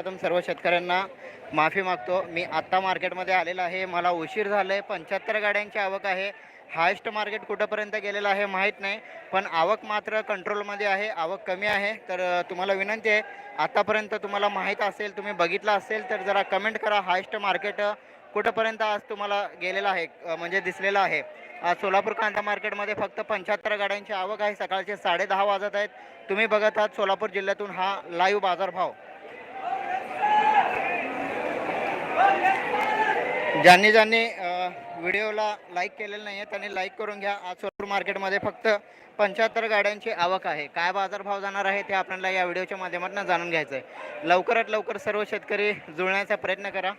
प्रथम सर्व शेतकऱ्यांना माफी मागतो. मी आत्ता मार्केटमध्ये आलेला आहे. मला उशीर झालं आहे पंच्याहत्तर गाड्यांची आवक आहे. हायस्ट मार्केट कुठंपर्यंत गेलेलं आहे माहीत नाही. पण आवक मात्र कंट्रोलमध्ये आहे. आवक कमी आहे. तर तुम्हाला विनंती आहे आत्तापर्यंत तुम्हाला माहीत असेल तुम्ही बघितलं असेल तर जरा कमेंट करा. हायस्ट मार्केट कुठंपर्यंत आज तुम्हाला गेलेलं आहे म्हणजे दिसलेलं आहे. आज सोलापूर कांदा मार्केटमध्ये फक्त पंच्याहत्तर गाड्यांची आवक आहे. सकाळचे साडेदहा वाजत आहेत. तुम्ही बघत आहात सोलापूर जिल्ह्यातून हा लाईव्ह बाजारभाव. ज्यांनी ज्यांनी व्हिडिओला लाईक केलेलं नाही आहे त्यांनी लाईक करून घ्या. आज सोलापूर मार्केटमध्ये फक्त पंच्याहत्तर गाड्यांची आवक आहे. काय बाजारभाव जाणार आहे ते आपल्याला या व्हिडिओच्या माध्यमातून जाणून घ्यायचं आहे लवकरात लवकर सर्व शेतकरी जुळण्याचा प्रयत्न करा.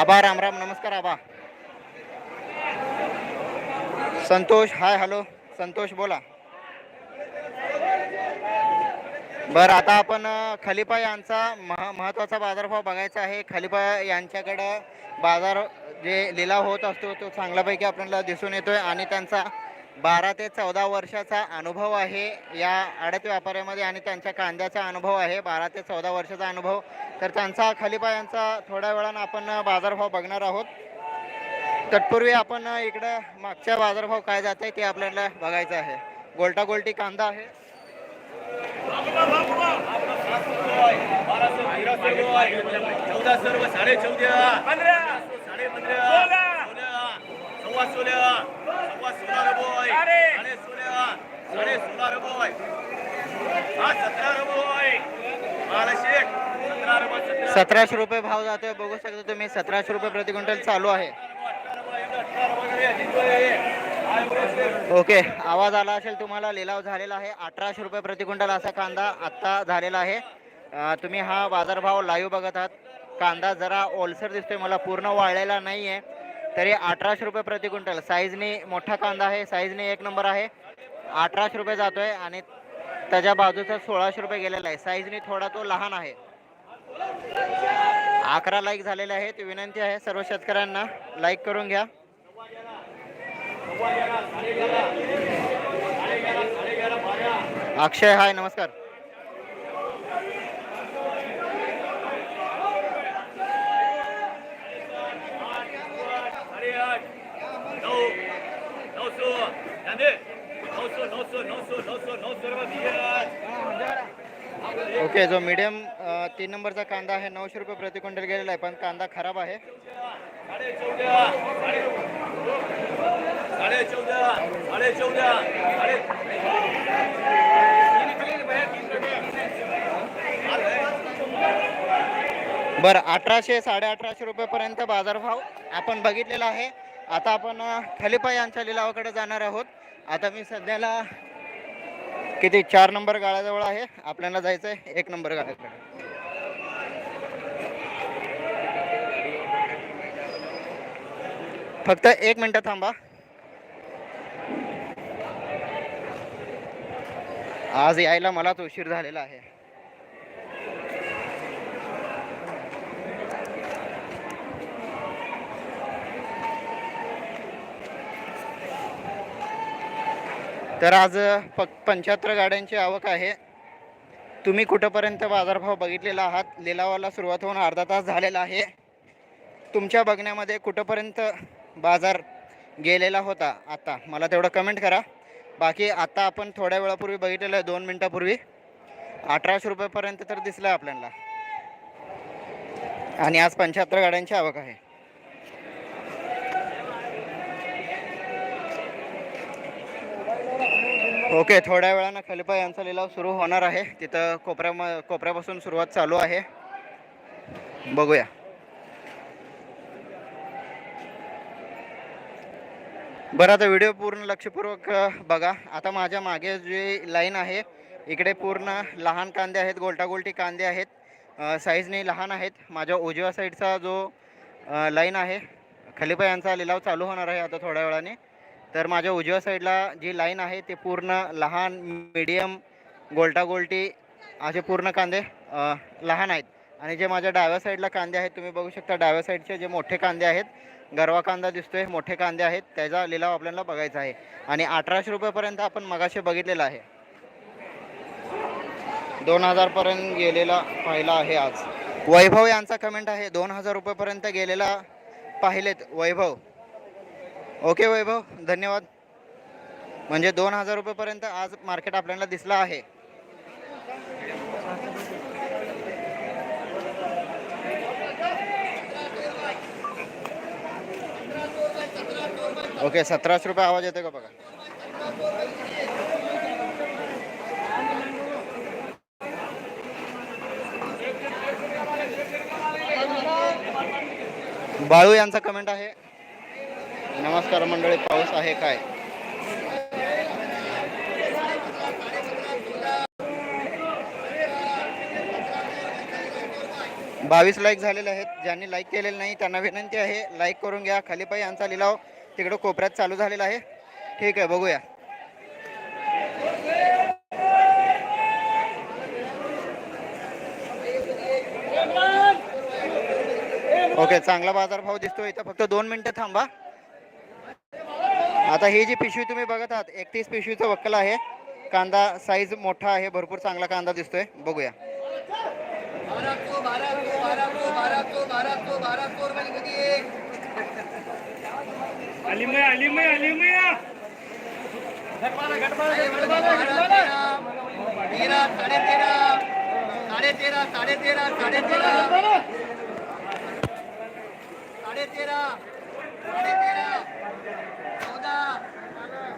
आबा राम राम. नमस्कार आबा. Santosh hi hello. संतोष बोला. बरं आता आपण खलिफा यांचा महा महत्त्वाचा बाजारभाव बघायचा आहे. खलिफा यांच्याकडं बाजार जे लिलाव होत असतो तो चांगल्यापैकी आपल्याला दिसून येतोय आणि त्यांचा बारा ते चौदा वर्षाचा अनुभव आहे या आडत व्यापाऱ्यामध्ये आणि त्यांच्या कांद्याचा अनुभव आहे. बारा ते चौदा वर्षाचा अनुभव. तर त्यांचा खलिफा यांचा थोड्या वेळानं आपण बाजारभाव बघणार आहोत. तत्पूर्वी आपण इकडं मागच्या बाजारभाव काय जात आहे ते आपल्याला बघायचं आहे. गोलटा गोलटी कांदा आहे. चौदा सर्व साडे चौदा पंधरा साडे पंधरा सव्वा सोळा सव्वा सोळा रबोय साडे सोळा साडे सोळा रबोय हा सतरा रबोय बारा सतराशे रुपये भाव जातोय. बघू शकता तुम्ही सतराशे रुपये प्रति क्विंटल चालू आहे. ओके आवाज आला असेल तुम्हाला लिलाव झालेला आहे. अठराशे रुपये प्रति क्विंटल असा कांदा आत्ता झालेला आहे. तुम्ही हा बाजारभाव लाईव्ह बघत आहात. कांदा जरा ओलसर दिसतोय मला पूर्ण वाळलेला नाही आहे तरी अठराशे रुपये प्रति क्विंटल. साईजने मोठा कांदा आहे साईजने एक नंबर आहे. अठराशे रुपये जातोय आणि त्याच्या बाजूचा सोळाशे रुपये गेलेला आहे. साईजने थोडा तो लहान आहे. अकरा लाईक झालेले आहेत. विनंती आहे सर्व शेतकऱ्यांना. लाईक करून घ्या. अक्षय हाय नमस्कार. ओके जो मीडियम तीन नंबरचा कांदा आहे नऊशे रुपये प्रति क्विंटल गेलेला आहे पण कांदा खराब आहे. बरं अठराशे साडे अठराशे रुपयेपर्यंत बाजारभाव आपण बघितलेला आहे. आता आपण खलिपा खलिफा यांच्या लिलावाकडे जाणार आहोत. आता मी सध्याला किती? चार नंबर गाळ्याजवळ आहे. आपल्याला जायचं आहे एक नंबर गाळ्याकडे फक्त एक मिनटं थांबा. आज यायला मलाच उशीर झालेला आहे. तर आज प पंच्याहत्तर गाड्यांची आवक आहे. तुम्ही कुठंपर्यंत बाजारभाव बघितलेला आहात? लिलावाला सुरुवात होऊन अर्धा तास झालेला आहे. तुमच्या बघण्यामध्ये कुठंपर्यंत बाजार गेलेला होता आता. मला तेवढं कमेंट करा. बाकी आता आपण थोड्या वेळापूर्वी बघितलेलं आहे दोन मिनटापूर्वी. अठराशे रुपयापर्यंत तर दिसलं आपल्याला. आणि आज पंच्याहत्तर गाड्यांची आवक आहे. ओके थोड्या वेळानं खलिफा यांचा लिलाव सुरू होणार आहे. तिथं कोपऱ्या कोपऱ्यापासून सुरुवात चालू आहे. बघूया. बरं आता व्हिडिओ पूर्ण लक्षपूर्वक बघा. आता माझ्या मागे जी लाईन आहे इकडे पूर्ण लहान कांदे आहेत गोलटागोलटी कांदे आहेत साईजने लहान आहेत. माझ्या उजव्या साईडचा जो लाईन आहे खलिपा यांचा लिलाव चालू होणार आहे आता थोड्या वेळाने. तर माझ्या उजव्या साईडला जी लाईन आहे ते पूर्ण लहान मीडियम गोलटागोलटी असे पूर्ण कांदे लहान आहेत. आणि जे माझ्या डाव्या साईडला कांदे आहेत तुम्ही बघू शकता डाव्या साईडचे जे मोठे कांदे आहेत गरवा कांदा दिसतोय मोठे कांदे आहेत त्याचा लिलाव आपल्याला बघायचा आहे. आणि अठराशे रुपयेपर्यंत आपण मगाशी बघितलेला आहे. दोन हजारपर्यंत गेलेला पाहिला आहे आज. वैभव यांचा कमेंट आहे दोन हजार रुपयेपर्यंत गेलेला पाहिलेत वैभव. ओके वैभव धन्यवाद. म्हणजे दोन हजार रुपयेपर्यंत आज मार्केट आपल्याला दिसलं आहे. ओके सतराशे रुपये आवाज येते का बघा? बाळू यांचा कमेंट आहे. नमस्कार मंडळी पाऊस आहे काय? बावीस लाईक झालेले आहेत. ज्यांनी लाईक केलेले नाही त्यांना विनंती आहे लाईक करून घ्या. खाली पाई यांचा लिलाव. तिकडं कोपऱ्यात चालू झालेला आहे. ठीक आहे बघूया. ओके चांगला बाजारभाव दिसतोय. इथं फक्त दोन मिनिटं थांबा. आता ही जी पिशवी तुम्ही बघत आहात एकतीस पिशवीचं वक्कल आहे. कांदा साईज मोठा आहे भरपूर चांगला कांदा दिसतोय. बघूया. अलीमय अलीमय अलीमय. तेरा साडे तेरा साडे तेरा साडे तेरा साडे तेरा साडे तेरा साडे तेरा चौदा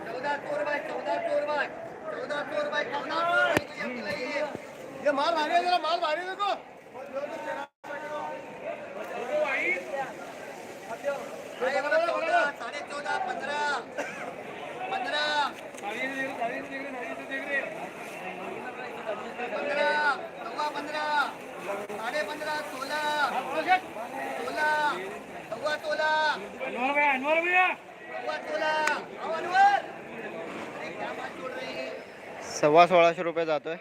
चौदा चोर बाय. चौदा चोर बाय चौदा चोर बाय. चौदा माल भारी जरा माल भारी देखो चौदा साडे चौदा पंधरा पंधरा पंधरा सव्वा पंधरा साडे पंधरा सोळा सोळा सव्वा तोला अनवर भैया अनवर भैया सव्वा तोला अहो, अनवर अरे क्या माल छोड़ रही है सव्वा सोळाशे रुपये जातोय सव्वा तोला माल देखो क्या माल है ये है सुपर सुपर सुपर सव्वा सोळाशे रुपये जातोय.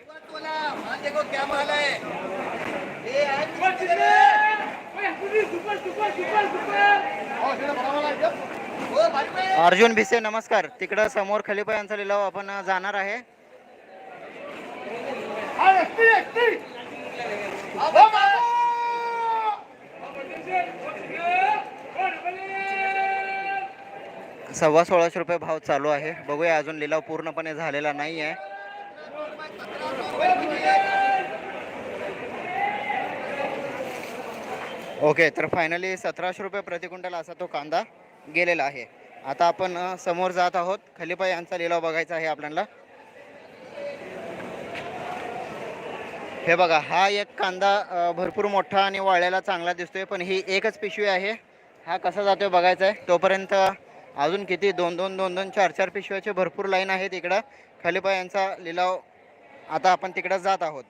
अर्जुन भिसे नमस्कार. तिकडं समोर खलिपा यांचा लिलाव आपण जाणार आहे. सव्वा सोळाशे रुपये भाव चालू आहे. बघूया अजून लिलाव पूर्णपणे झालेला नाही आहे ओके तर फायनली सतराशे रुपये प्रति असा तो कांदा गेलेला आहे. आता आपण समोर जात आहोत. खलिपा यांचा लिलाव बघायचा आहे आपल्याला. हे बघा हा एक कांदा भरपूर मोठा आणि वाळलेला चांगला दिसतोय पण ही एकच पिशवी आहे. हा कसा जातोय बघायचा आहे. तोपर्यंत अजून किती दोन दोन दोन दोन चार चार पिशव्याचे भरपूर लाईन आहेत इकडं. खलिपा यांचा लिलाव आता आपण तिकडं जात आहोत.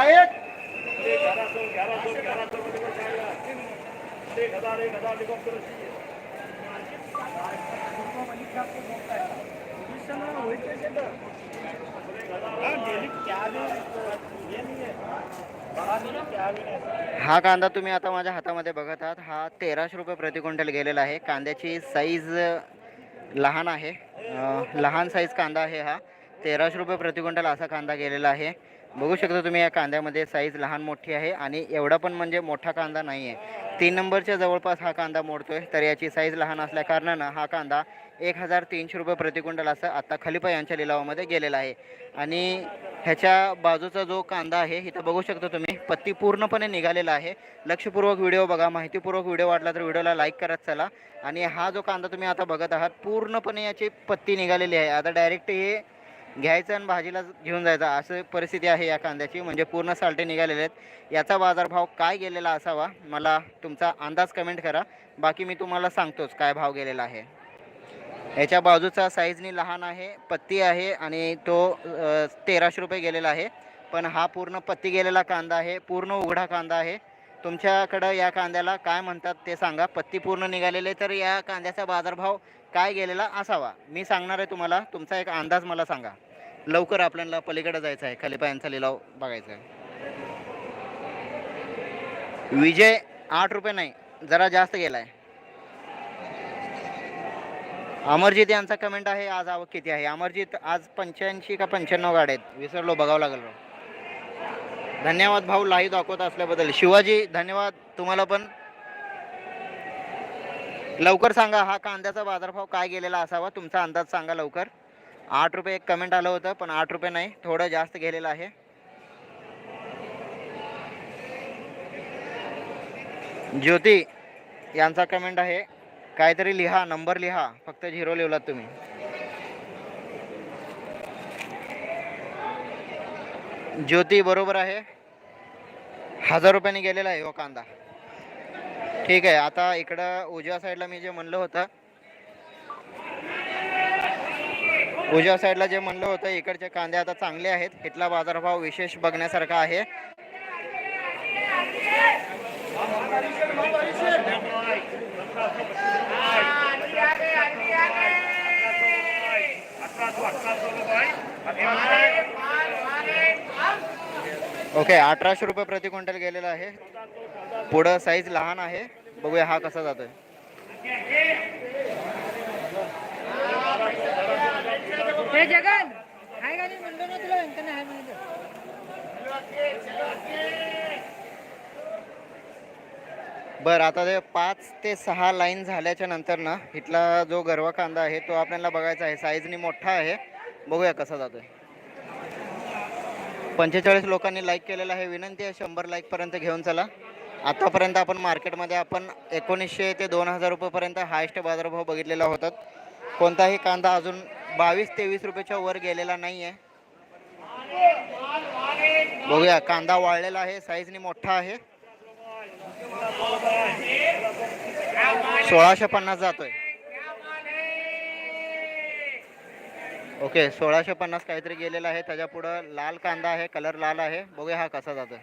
एक. हा कांदा तुम्ही आता माझ्या हातामध्ये बघत आहात. हा तेराशे रुपये प्रति क्विंटल गेलेला आहे. कांद्याची साईज लहान आहे. लहान साईज कांदा आहे हा. तेराशे रुपये प्रति क्विंटल असा कांदा गेलेला आहे. बघू शकता तुम्ही या कांद्यामध्ये साईज लहान मोठी आहे आणि एवढा पण म्हणजे मोठा कांदा नाही आहे तीन नंबरच्या जवळपास हा कांदा मोडतो आहे तर याची साईज लहान असल्याकारणानं हा कांदा एक हजार तीनशे रुपये प्रति क्विंटल असं आत्ता खलिपा यांच्या लिलावामध्ये गेलेला आहे. आणि ह्याच्या बाजूचा जो कांदा आहे इथं बघू शकता तुम्ही पत्ती पूर्णपणे निघालेला आहे. लक्षपूर्वक व्हिडिओ बघा माहितीपूर्वक व्हिडिओ वाटला तर व्हिडिओला लाईक करत चला. आणि हा जो कांदा तुम्ही आता बघत आहात पूर्णपणे याची पत्ती निघालेली आहे. आता डायरेक्ट हे घ्यायचं आणि भाजीला घेऊन जायचं. असं परिस्थिती आहे या कांद्याची. म्हणजे पूर्ण सालटे निघालेले आहेत. याचा बाजारभाव काय गेलेला असावा? मला तुमचा अंदाज कमेंट करा. बाकी मी तुम्हाला सांगतोच काय भाव गेलेला आहे. याच्या बाजूचा साईजनी लहान आहे पत्ती आहे आणि तो तेराशे रुपये गेलेला आहे. पण हा पूर्ण पत्ती गेलेला कांदा आहे. पूर्ण उघडा कांदा आहे. तुमच्याकडं या कांद्याला काय म्हणतात ते सांगा. पत्ती पूर्ण निघालेले तर या कांद्याचा बाजारभाव काय गेलेला असावा? मी सांगणार आहे तुम्हाला. तुमचा एक अंदाज मला सांगा. लवकर आपल्याला पलीकडे जायचं आहे. खलिपायांचा लिलाव बघायचा आहे. विजय आठ रुपये नाही. जरा जास्त गेलाय. अमरजित यांचा कमेंट आहे आज आवक किती आहे? अमरजित आज पंच्याऐंशी का पंच्याण्णव गाड्या आहेत? विसरलो बघावं लागेल धन्यवाद भाऊ लाईव्ह दाखवत असल्याबद्दल. शिवाजी धन्यवाद. तुम्हाला पण. लवकर सांगा हा कांद्याचा बाजारभाव काय गेलेला असावा? तुमचा अंदाज सांगा लवकर. आठ रुपये एक कमेंट आलं होतं पण आठ रुपये नाही थोडं जास्त गेलेलं आहे. ज्योती यांचा कमेंट आहे काहीतरी लिहा नंबर लिहा फक्त झिरो लिहिलात तुम्ही. ज्योती बरोबर आहे. हजार रुपयाने गेलेला आहे हो कांदा. ठीक आहे आता इकडं उजव्या साईडला मी जे म्हणलं होतं उजव्या साईडला जे म्हणलं होतं इकडचे कांदे आता चांगले आहेत. इथला बाजारभाव विशेष बघण्यासारखा आहे. ओके अठराशे रुपये प्रति क्विंटल गेलेला आहे. पुढं साईज लहान आहे. बघूया हा कसा जातोय. हे जगन हाय का नाही म्हणलो ना तुला व्यंकन हाय म्हणतो बरं आता ते पाच ते सहा लाईन झाल्याच्यानंतर ना इथला जो गरवा कांदा आहे तो आपल्याला बघायचा आहे. साईजनी मोठा आहे. बघूया कसा जातोय. पंचेचाळीस लोकांनी लाईक केलेला आहे. विनंती आहे शंभर लाईकपर्यंत घेऊन चला. आतापर्यंत आपण मार्केटमध्ये आपण एकोणीसशे ते दोन हजार रुपयेपर्यंत हायस्ट बाजारभाव बघितलेला होता. कोणताही कांदा अजून बावीस तेवीस रुपयाच्या वर गेलेला नाही आहे बघूया कांदा वाळलेला आहे साईजनी मोठा आहे. सोळाशे पन्नास जातोय. ओके सोळाशे पन्नास काहीतरी गेलेला आहे त्याच्या पुढं लाल कांदा आहे कलर लाल आहे. बघूया हा कसा जातोय.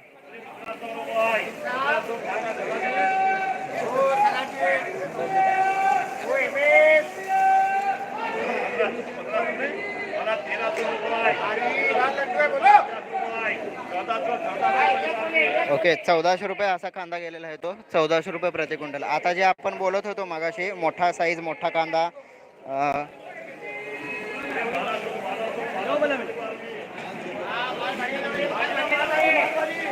ओके चौदाशे रुपये असा कांदा गेलेला आहे तो. चौदाशे रुपये प्रति क्विंटल. आता जे आपण बोलत होतो मगाशी मोठा साईज मोठा कांदा अं, पचास रुपये सतराशे रुपये पचास रुपये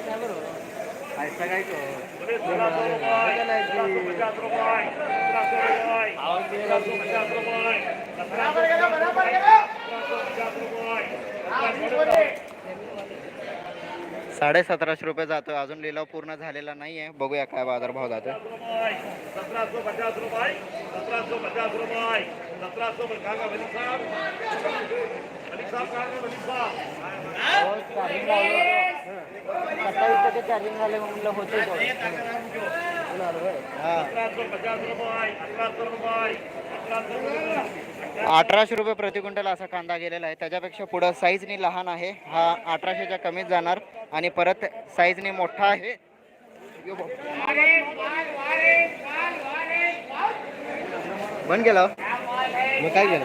पचास रुपये साडे सतराशे रुपये जातो अजून लिलाव पूर्ण झालेला नाही आहे बघूया काय बाजारभाव जातोय. सतराशे सौ पचास रुपये चार्जिंग झाले म्हणलं होते अठराशे रुपये प्रति क्विंटल असा कांदा गेलेला आहे. त्याच्यापेक्षा पुढं साईजनी लहान आहे. हा अठराशेच्या कमीच जाणार आणि परत साईजनी मोठा आहे. यो बाप. बंद केलं? मग काय गेलं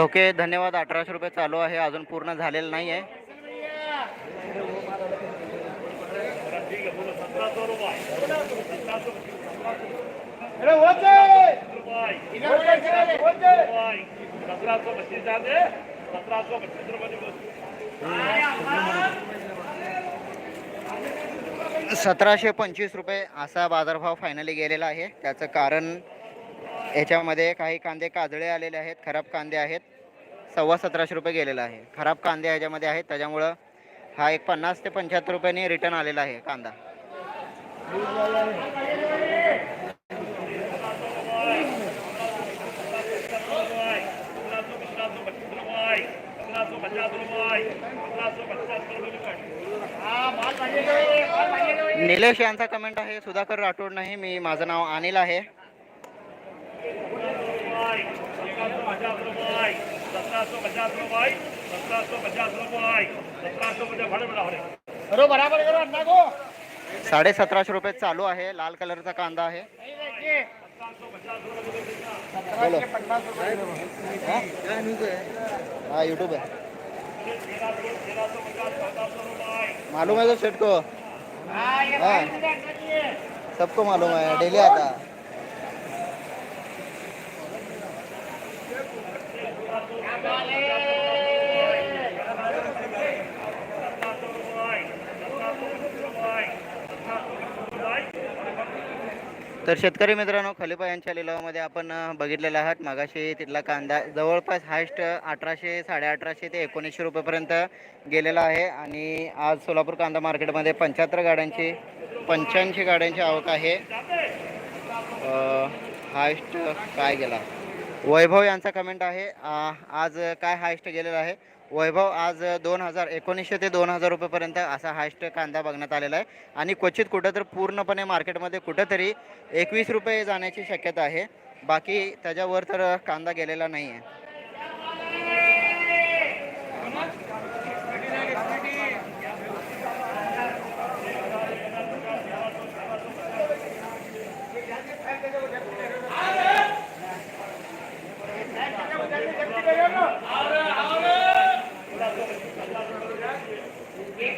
ढोके धन्यवाद. अठराशे रुपये चालू आहे. अजून पूर्ण झालेलं नाही आहे सतराशे पंचवीस रुपये असा बाजारभाव फायनली गेलेला आहे. त्याचं कारण याच्यामध्ये काही कांदे काजळे आलेले आहेत खराब कांदे आहेत. सव्वा सतराशे रुपये गेलेला आहे. खराब कांदे ह्याच्यामध्ये आहेत त्याच्यामुळं हा एक पन्नास ते पंच्याहत्तर रुपयाने रिटर्न आलेला आहे कांदा. निलेश यांचा कमेंट आहे सुधाकर राठोड नाही मी माझं नाव अनिल आहे. साडे सतराशे रुपये चालू आहे. लाल कलरचा कांदा आहे. हाँ यूट्यूब है मालूम है तो सेट को हाँ सबको मालूम है डेली आता. तर शेतकरी मित्रांनो खलिपा यांच्या लिलावामध्ये आपण बघितलेले आहात. मागाशी तिथला कांदा जवळपास हायस्ट अठराशे साडेअठराशे ते एकोणीसशे रुपयेपर्यंत गेलेला आहे. आणि आज सोलापूर कांदा मार्केटमध्ये पंच्याहत्तर गाड्यांची पंच्याऐंशी गाड्यांची आवक आहे. हायस्ट काय गेला? वैभव यांचा कमेंट आहे. आज काय हायस्ट गेलेला आहे? वैभव आज दोन हजार एकोणीसशे ते दोन हजार रुपयेपर्यंत असा हायस्ट कांदा बघण्यात आलेला आहे. आणि क्वचित कुठं तर पूर्णपणे मार्केटमध्ये कुठंतरी एकवीस रुपये जाण्याची शक्यता आहे. बाकी त्याच्यावर तर कांदा गेलेला नाही आहे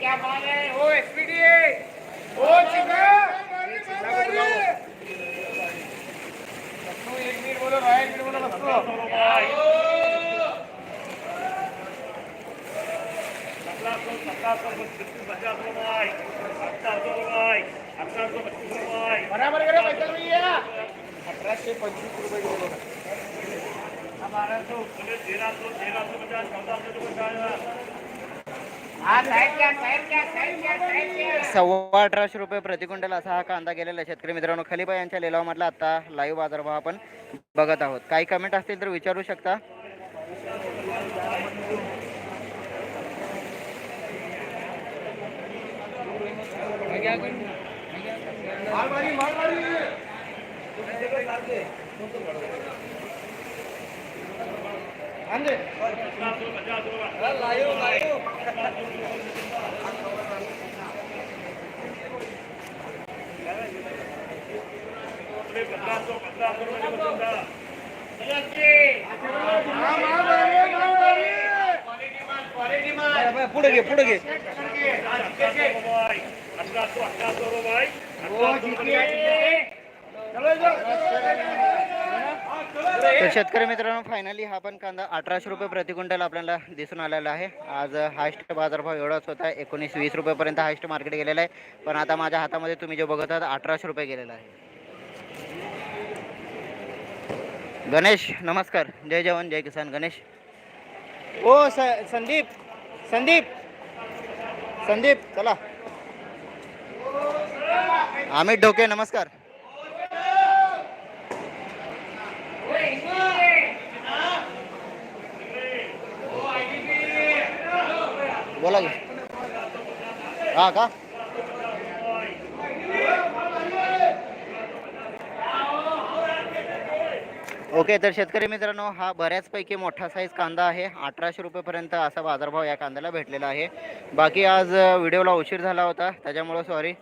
क्या माल है ओ एसपीडी ओ एक मिनट बोलो भाई एक मिनट बोलो बस सतरा सौ सतरा सौ पच्चीस पचास रुपये अठारह सौ रुपये अठारह सौ पच्चीस रुपये बराबर करो पैसा भैया अठराशे पंचवीस रुपये किलो बारह सौ तेरह सौ तेरह सौ पचास चौदह सौ रुपये चार हाँ साइड क्या साइड क्या साइड क्या साइड क्या सव्वा अठराशे रुपये प्रतिकुंटल असा हा कांदा गेलेला शेतकरी मित्रांनो. खलिबा यांच्या लिलावामधला आता लाईव्ह बाजारभाव आपण बघत आहोत. काही कमेंट असतील तर विचारू शकता. लाईव लाईव पंद्रह सौ रुपये की बंदा पुढे घे पुढे घे तर शेतकरी मित्रांनो फायनली हा पण कांदा अठराशे रुपये प्रति क्विंटल आपल्याला दिसून आलेला आहे. आज हायस्ट बाजारभाव एवढाच होता एकोणीस वीस रुपयेपर्यंत हायस्ट मार्केट गेलेला आहे. पण आता माझ्या हातामध्ये तुम्ही जे बघत आहात अठराशे रुपये गेलेला आहे. गणेश नमस्कार. जय जवान जय किसान गणेश. ओ स संदीप संदीप. संदीप चला. अमित ढोके नमस्कार. बोला हा का? ओके तर शेतकरी मित्रांनो हा बऱ्याचपैकी मोठा साईज कांदा आहे. अठराशे रुपयेपर्यंत असा बाजारभाव या कांद्याला भेटलेला आहे. बाकी आज व्हिडिओला उशीर झाला होता. त्याच्यामुळं सॉरी